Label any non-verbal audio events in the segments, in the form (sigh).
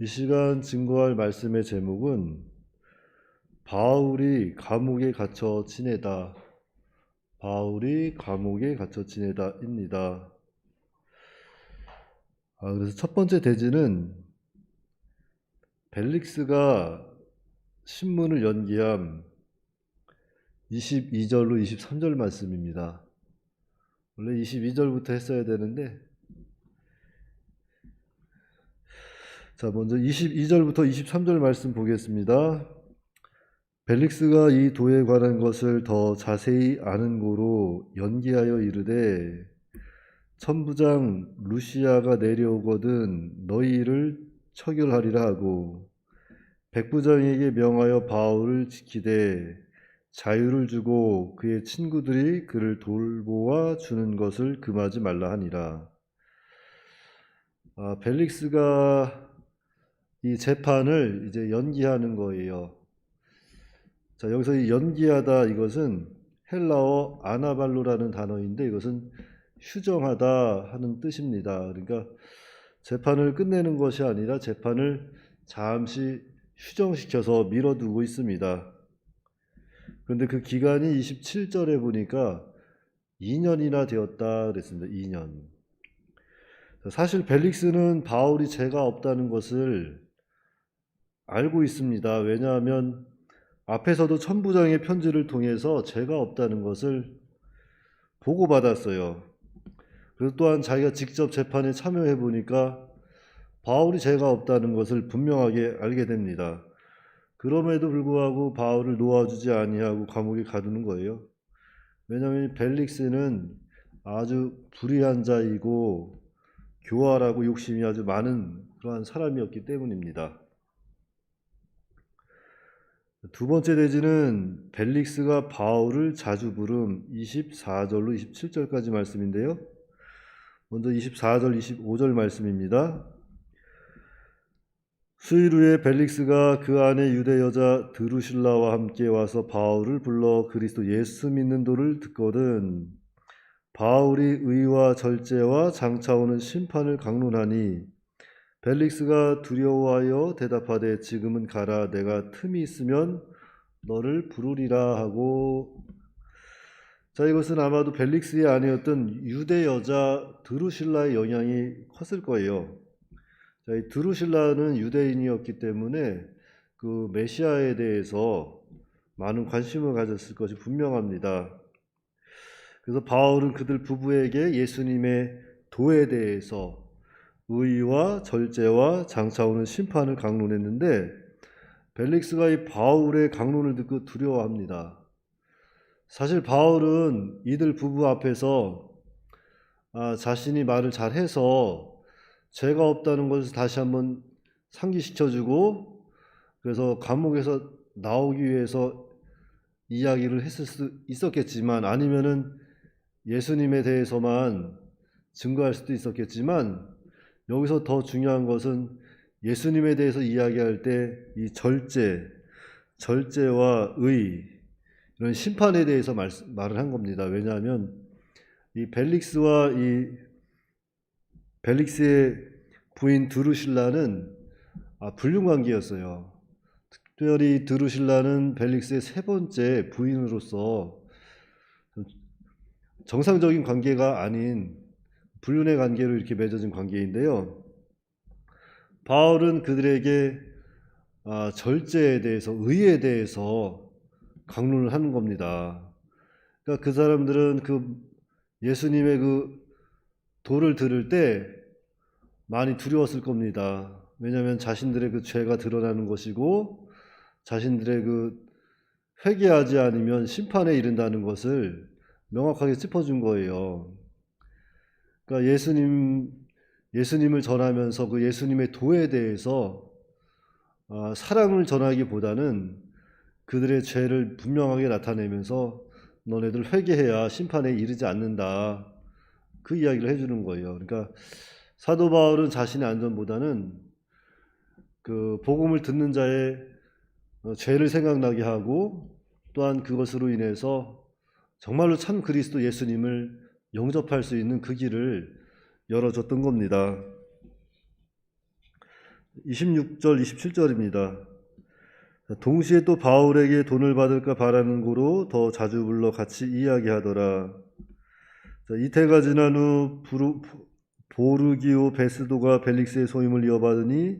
이 시간 증거할 말씀의 제목은 바울이 감옥에 갇혀 지내다. 바울이 감옥에 갇혀 지내다입니다. 아, 그래서 첫 번째 대지는 벨릭스가 신문을 연기한 22절로 23절 말씀입니다. 원래 22절부터 했어야 되는데 자, 먼저 22절부터 23절 말씀 보겠습니다. 벨릭스가 이 도에 관한 것을 더 자세히 아는 고로 연기하여 이르되 천부장 루시아가 내려오거든 너희를 처결하리라 하고 백부장에게 명하여 바울을 지키되 자유를 주고 그의 친구들이 그를 돌보아 주는 것을 금하지 말라 하니라. 아, 벨릭스가 이 재판을 이제 연기하는 거예요. 자, 여기서 이 연기하다 이것은 헬라어 아나발로라는 단어인데 이것은 휴정하다 하는 뜻입니다. 그러니까 재판을 끝내는 것이 아니라 재판을 잠시 휴정시켜서 미뤄두고 있습니다. 그런데 그 기간이 27절에 보니까 2년이나 되었다 그랬습니다. 2년. 사실 벨릭스는 바울이 죄가 없다는 것을 알고 있습니다. 왜냐하면 앞에서도 천부장의 편지를 통해서 죄가 없다는 것을 보고받았어요. 그리고 또한 자기가 직접 재판에 참여해 보니까 바울이 죄가 없다는 것을 분명하게 알게 됩니다. 그럼에도 불구하고 바울을 놓아주지 아니하고 감옥에 가두는 거예요. 왜냐하면 벨릭스는 아주 불의한 자이고 교활하고 욕심이 아주 많은 그러한 사람이었기 때문입니다. 두 번째 대지는 벨릭스가 바울을 자주 부름 24절로 27절까지 말씀인데요. 먼저 24절, 25절 말씀입니다. 수일 후에 벨릭스가 그 안에 유대 여자 드루실라와 함께 와서 바울을 불러 그리스도 예수 믿는 도를 듣거든 바울이 의와 절제와 장차오는 심판을 강론하니 벨릭스가 두려워하여 대답하되 지금은 가라 내가 틈이 있으면 너를 부르리라 하고 자 이것은 아마도 벨릭스의 아내였던 유대 여자 드루실라의 영향이 컸을 거예요. 자, 이 드루실라는 유대인이었기 때문에 그 메시아에 대해서 많은 관심을 가졌을 것이 분명합니다. 그래서 바울은 그들 부부에게 예수님의 도에 대해서 의와 절제와 장차오는 심판을 강론했는데 벨릭스가 이 바울의 강론을 듣고 두려워합니다. 사실 바울은 이들 부부 앞에서 아, 자신이 말을 잘해서 죄가 없다는 것을 다시 한번 상기시켜주고 그래서 감옥에서 나오기 위해서 이야기를 했을 수 있었겠지만 아니면은 예수님에 대해서만 증거할 수도 있었겠지만 여기서 더 중요한 것은 예수님에 대해서 이야기할 때 이 절제, 절제와 의 이런 심판에 대해서 말, 말을 한 겁니다. 왜냐하면 이 벨릭스와 이 벨릭스의 부인 드루실라는 아, 불륜 관계였어요. 특별히 드루실라는 벨릭스의 세 번째 부인으로서 정상적인 관계가 아닌 불륜의 관계로 이렇게 맺어진 관계인데요. 바울은 그들에게 아, 절제에 대해서 의에 대해서 강론을 하는 겁니다. 그러니까 그 사람들은 그 예수님의 그 도를 들을 때 많이 두려웠을 겁니다. 왜냐하면 자신들의 그 죄가 드러나는 것이고 자신들의 그 회개하지 않으면 심판에 이른다는 것을 명확하게 짚어준 거예요. 그러니까 예수님 예수님을 전하면서 그 예수님의 도에 대해서 어, 사랑을 전하기보다는 그들의 죄를 분명하게 나타내면서 너네들 회개해야 심판에 이르지 않는다. 그 이야기를 해주는 거예요. 그러니까 사도 바울은 자신의 안전보다는 그 복음을 듣는 자의 어, 죄를 생각나게 하고 또한 그것으로 인해서 정말로 참 그리스도 예수님을 영접할 수 있는 그 길을 열어줬던 겁니다. 26절, 27절입니다. 동시에 또 바울에게 돈을 받을까 바라는 고로 더 자주 불러 같이 이야기하더라. 자, 이태가 지난 후 부르, 보르기오 베스도가 벨릭스의 소임을 이어받으니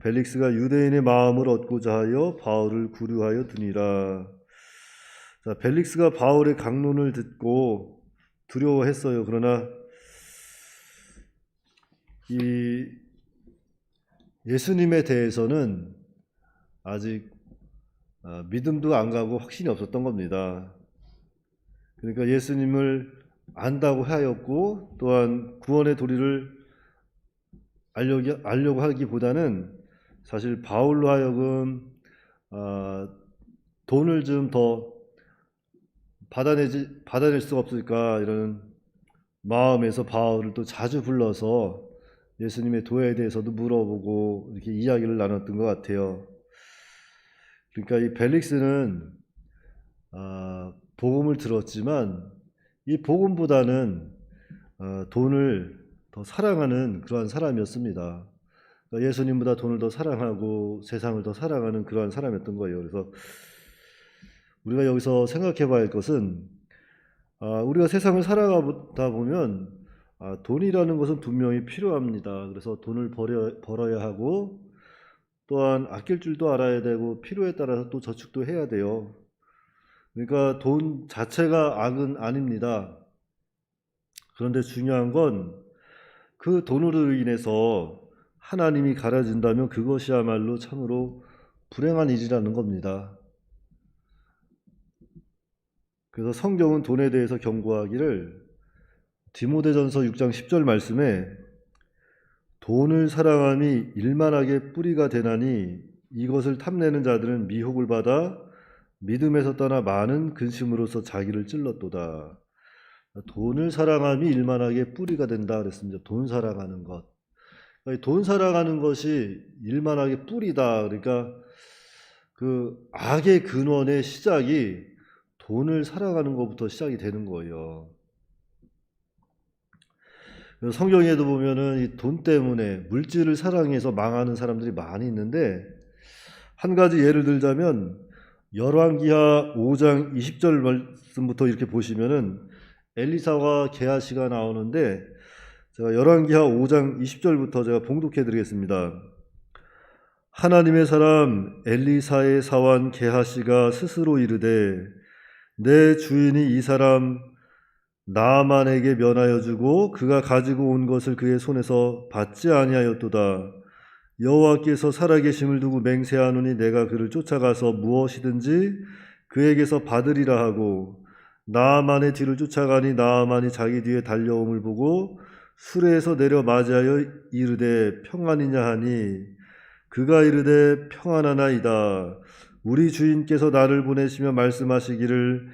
벨릭스가 유대인의 마음을 얻고자 하여 바울을 구류하여 두니라. 자, 벨릭스가 바울의 강론을 듣고 두려워했어요. 그러나 이 예수님에 대해서는 아직 아, 믿음도 안 가고 확신이 없었던 겁니다. 그러니까 예수님을 안다고 하였고 또한 구원의 도리를 알려고 하기보다는 사실 바울로 하여금 아, 돈을 좀 더 받아내지 받아낼 수가 없을까 이런 마음에서 바울을 또 자주 불러서 예수님의 도에 대해서도 물어보고 이렇게 이야기를 나눴던 것 같아요. 그러니까 이 벨릭스는 아, 복음을 들었지만 이 복음보다는 어, 돈을 더 사랑하는 그러한 사람이었습니다. 그러니까 예수님보다 돈을 더 사랑하고 세상을 더 사랑하는 그러한 사람이었던 거예요. 그래서 우리가 여기서 생각해 봐야 할 것은 아, 우리가 세상을 살아가다 보면 아, 돈이라는 것은 분명히 필요합니다. 그래서 돈을 벌여, 벌어야 하고 또한 아낄 줄도 알아야 되고 필요에 따라서 또 저축도 해야 돼요. 그러니까 돈 자체가 악은 아닙니다. 그런데 중요한 건 그 돈으로 인해서 하나님이 가라진다면 그것이야말로 참으로 불행한 일이라는 겁니다. 그래서 성경은 돈에 대해서 경고하기를 디모데전서 6장 10절 말씀에 돈을 사랑함이 일만하게 뿌리가 되나니 이것을 탐내는 자들은 미혹을 받아 믿음에서 떠나 많은 근심으로서 자기를 찔렀도다. 돈을 사랑함이 일만하게 뿌리가 된다 그랬습니다. 돈 사랑하는 것. 돈 사랑하는 것이 일만하게 뿌리다. 그러니까 그 악의 근원의 시작이 돈을 사랑하는 것부터 시작이 되는 거예요. 성경에도 보면은 이 돈 때문에 물질을 사랑해서 망하는 사람들이 많이 있는데 한 가지 예를 들자면 열왕기하 5장 20절 말씀부터 이렇게 보시면은 엘리사와 게하시가 나오는데 제가 열왕기하 5장 20절부터 제가 봉독해 드리겠습니다. 하나님의 사람 엘리사의 사원 게하시가 스스로 이르되 내 주인이 이 사람 나만에게 면하여 주고 그가 가지고 온 것을 그의 손에서 받지 아니하였도다. 여호와께서 살아계심을 두고 맹세하노니 내가 그를 쫓아가서 무엇이든지 그에게서 받으리라 하고 나만의 뒤를 쫓아가니 나만이 자기 뒤에 달려옴을 보고 수레에서 내려 맞이하여 이르되 평안이냐 하니 그가 이르되 평안하나이다. 우리 주인께서 나를 보내시며 말씀하시기를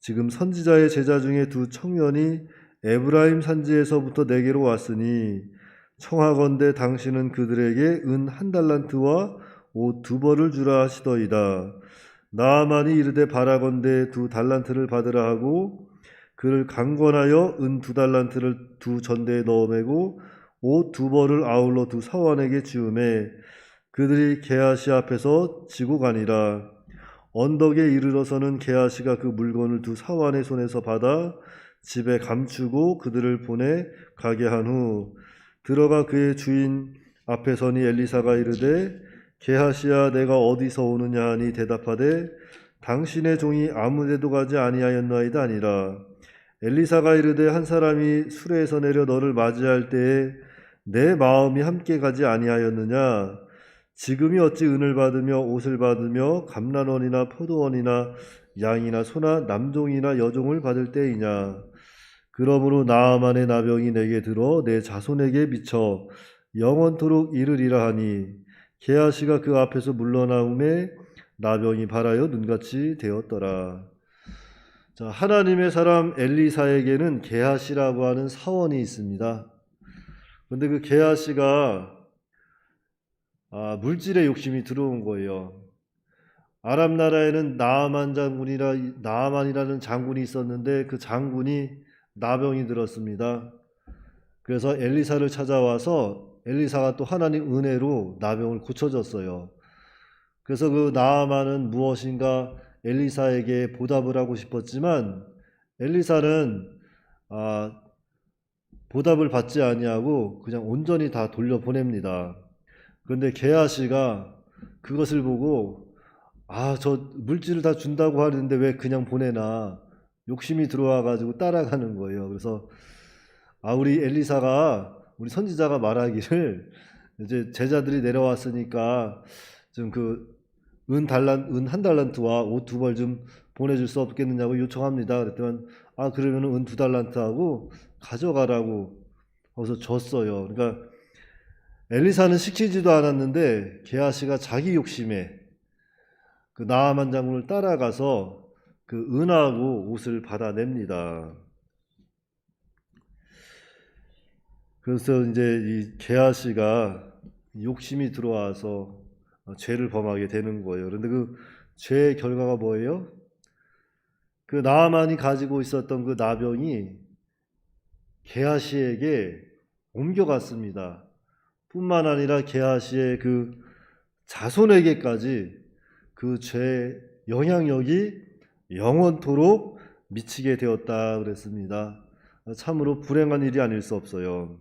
지금 선지자의 제자 중에 두 청년이 에브라임 산지에서부터 내게로 왔으니 청하건대 당신은 그들에게 은 한 달란트와 옷 두 벌을 주라 하시더이다. 나만이 이르되 바라건대 두 달란트를 받으라 하고 그를 강권하여 은 두 달란트를 두 전대에 넣어매고 옷 두 벌을 아울러 두 사원에게 지음에 그들이 게하시 앞에서 지고 가니라. 언덕에 이르러서는 게하시가 그 물건을 두 사환의 손에서 받아 집에 감추고 그들을 보내 가게 한 후 들어가 그의 주인 앞에 서니 엘리사가 이르되 게하시야 내가 어디서 오느냐 하니 대답하되 당신의 종이 아무데도 가지 아니하였나이다 아니라 엘리사가 이르되 한 사람이 수레에서 내려 너를 맞이할 때에 내 마음이 함께 가지 아니하였느냐 지금이 어찌 은을 받으며 옷을 받으며 감란원이나 포도원이나 양이나 소나 남종이나 여종을 받을 때이냐 그러므로 나아만의 나병이 내게 들어 내 자손에게 미쳐 영원토록 이르리라 하니 게하시가 그 앞에서 물러나음에 나병이 발하여 눈같이 되었더라. 자, 하나님의 사람 엘리사에게는 게하시라고 하는 사원이 있습니다. 그런데 그 게하시가 아, 물질의 욕심이 들어온 거예요. 아랍 나라에는 나아만 장군이라 나아만이라는 장군이 있었는데 그 장군이 나병이 들었습니다. 그래서 엘리사를 찾아와서 엘리사가 또 하나님 은혜로 나병을 고쳐줬어요. 그래서 그 나아만은 무엇인가 엘리사에게 보답을 하고 싶었지만 엘리사는 아, 보답을 받지 아니하고 그냥 온전히 다 돌려보냅니다. 그런데 게하시가 그것을 보고 아, 저 물질을 다 준다고 하는데 왜 그냥 보내나 욕심이 들어와 가지고 따라가는 거예요. 그래서 아, 우리 엘리사가 우리 선지자가 말하기를 (laughs) 이제 제자들이 내려왔으니까 좀 그 은 달란 은 한 달란트와 옷 두 벌 좀 보내줄 수 없겠느냐고 요청합니다. 그랬더니 아 그러면 은 두 달란트하고 가져가라고 거기서 줬어요. 그러니까 엘리사는 시키지도 않았는데 게하시가 자기 욕심에 그 나아만 장군을 따라가서 그 은하고 옷을 받아냅니다. 그래서 이제 이 게하시가 욕심이 들어와서 어, 죄를 범하게 되는 거예요. 그런데 그 죄의 결과가 뭐예요? 그 나아만이 가지고 있었던 그 나병이 게하시에게 옮겨갔습니다. 뿐만 아니라 게하시의 그 자손에게까지 그 죄의 영향력이 영원토록 미치게 되었다 그랬습니다. 참으로 불행한 일이 아닐 수 없어요.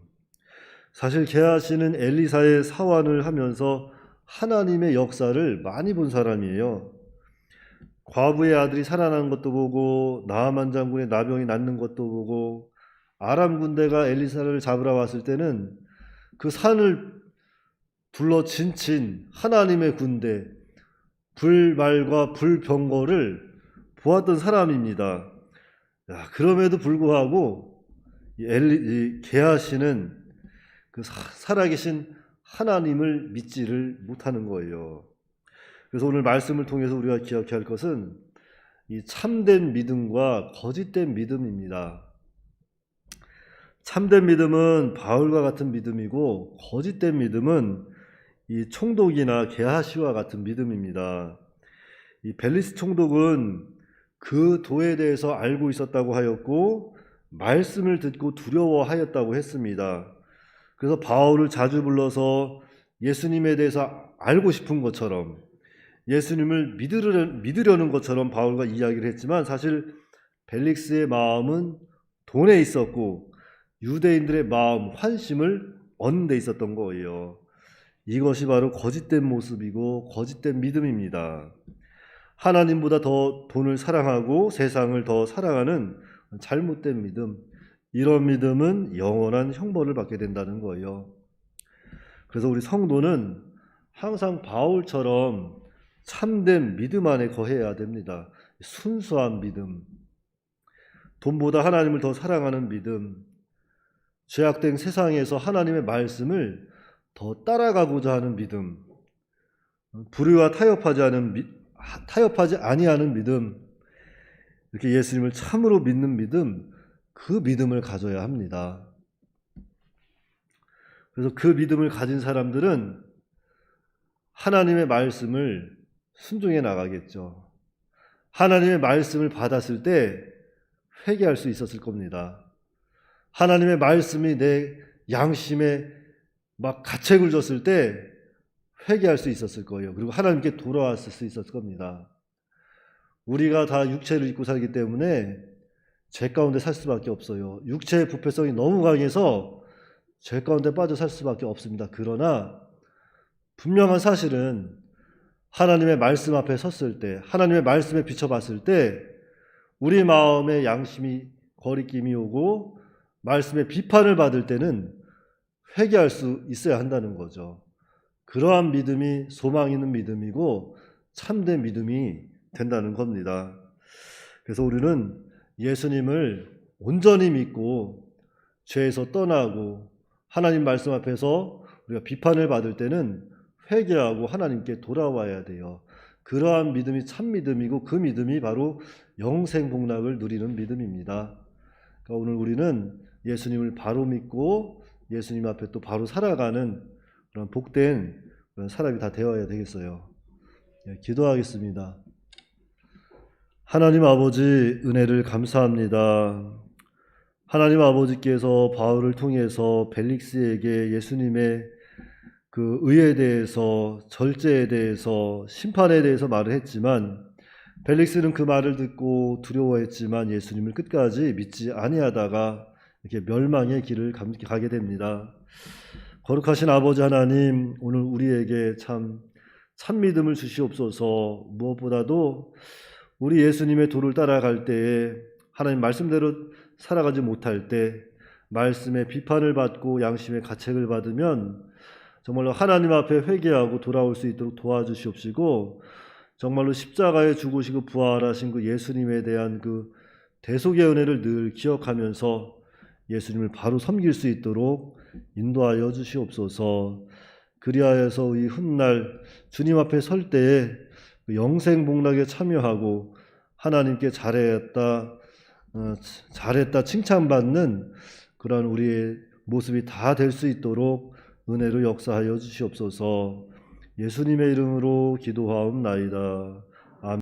사실 게하시는 엘리사의 사환을 하면서 하나님의 역사를 많이 본 사람이에요. 과부의 아들이 살아나는 것도 보고 나아만 장군의 나병이 낫는 것도 보고 아람 군대가 엘리사를 잡으러 왔을 때는 그 산을 둘러 진친 하나님의 군대 불말과 불병거를 보았던 사람입니다. 야, 그럼에도 불구하고 이 엘리 이 게하시는 그 사- 살아계신 하나님을 믿지를 못하는 거예요. 그래서 오늘 말씀을 통해서 우리가 기억해야 할 것은 이 참된 믿음과 거짓된 믿음입니다. 참된 믿음은 바울과 같은 믿음이고 거짓된 믿음은 이 총독이나 게하시와 같은 믿음입니다. 이 벨리스 총독은 그 도에 대해서 알고 있었다고 하였고 말씀을 듣고 두려워하였다고 했습니다. 그래서 바울을 자주 불러서 예수님에 대해서 알고 싶은 것처럼 예수님을 믿으려, 믿으려는 것처럼 바울과 이야기를 했지만 사실 벨릭스의 마음은 돈에 있었고 유대인들의 마음 환심을 얻는 데 있었던 거예요. 이것이 바로 거짓된 모습이고 거짓된 믿음입니다. 하나님보다 더 돈을 사랑하고 세상을 더 사랑하는 잘못된 믿음. 이런 믿음은 영원한 형벌을 받게 된다는 거예요. 그래서 우리 성도는 항상 바울처럼 참된 믿음 안에 거해야 됩니다. 순수한 믿음. 돈보다 하나님을 더 사랑하는 믿음. 죄악된 세상에서 하나님의 말씀을 더 따라가고자 하는 믿음. 불의와 타협하지 않은 미, 타협하지 아니하는 믿음. 이렇게 예수님을 참으로 믿는 믿음, 그 믿음을 가져야 합니다. 그래서 그 믿음을 가진 사람들은 하나님의 말씀을 순종해 나가겠죠. 하나님의 말씀을 받았을 때 회개할 수 있었을 겁니다. 하나님의 말씀이 내 양심에 막 가책을 줬을 때 회개할 수 있었을 거예요. 그리고 하나님께 돌아왔을 수 있었을 겁니다. 우리가 다 육체를 입고 살기 때문에 죄 가운데 살 수밖에 없어요. 육체의 부패성이 너무 강해서 죄 가운데 빠져 살 수밖에 없습니다. 그러나 분명한 사실은 하나님의 말씀 앞에 섰을 때, 하나님의 말씀에 비춰봤을 때, 우리 마음의 양심이 거리낌이 오고 말씀의 비판을 받을 때는 회개할 수 있어야 한다는 거죠. 그러한 믿음이 소망 있는 믿음이고 참된 믿음이 된다는 겁니다. 그래서 우리는 예수님을 온전히 믿고 죄에서 떠나고 하나님 말씀 앞에서 우리가 비판을 받을 때는 회개하고 하나님께 돌아와야 돼요. 그러한 믿음이 참 믿음이고 그 믿음이 바로 영생 복락을 누리는 믿음입니다. 그러니까 오늘 우리는 예수님을 바로 믿고 예수님 앞에 또 바로 살아가는 그런 복된 그런 사람이 다 되어야 되겠어요. 예, 기도하겠습니다. 하나님 아버지 은혜를 감사합니다. 하나님 아버지께서 바울을 통해서 벨릭스에게 예수님의 그 의에 대해서 절제에 대해서 심판에 대해서 말을 했지만 벨릭스는 그 말을 듣고 두려워했지만 예수님을 끝까지 믿지 아니하다가 이렇게 멸망의 길을 감- 가게 됩니다. 거룩하신 아버지 하나님 오늘 우리에게 참 참믿음을 주시옵소서 무엇보다도 우리 예수님의 도를 따라갈 때에 하나님 말씀대로 살아가지 못할 때 말씀의 비판을 받고 양심의 가책을 받으면 정말로 하나님 앞에 회개하고 돌아올 수 있도록 도와주시옵시고 정말로 십자가에 죽으시고 부활하신 그 예수님에 대한 그 대속의 은혜를 늘 기억하면서 예수님을 바로 섬길 수 있도록 인도하여 주시옵소서. 그리하여서 이 훗날 주님 앞에 설 때에 그 영생 복락에 참여하고 하나님께 잘했다, 어, 잘했다 칭찬받는 그러한 우리의 모습이 다 될 수 있도록 은혜로 역사하여 주시옵소서. 예수님의 이름으로 기도하옵나이다.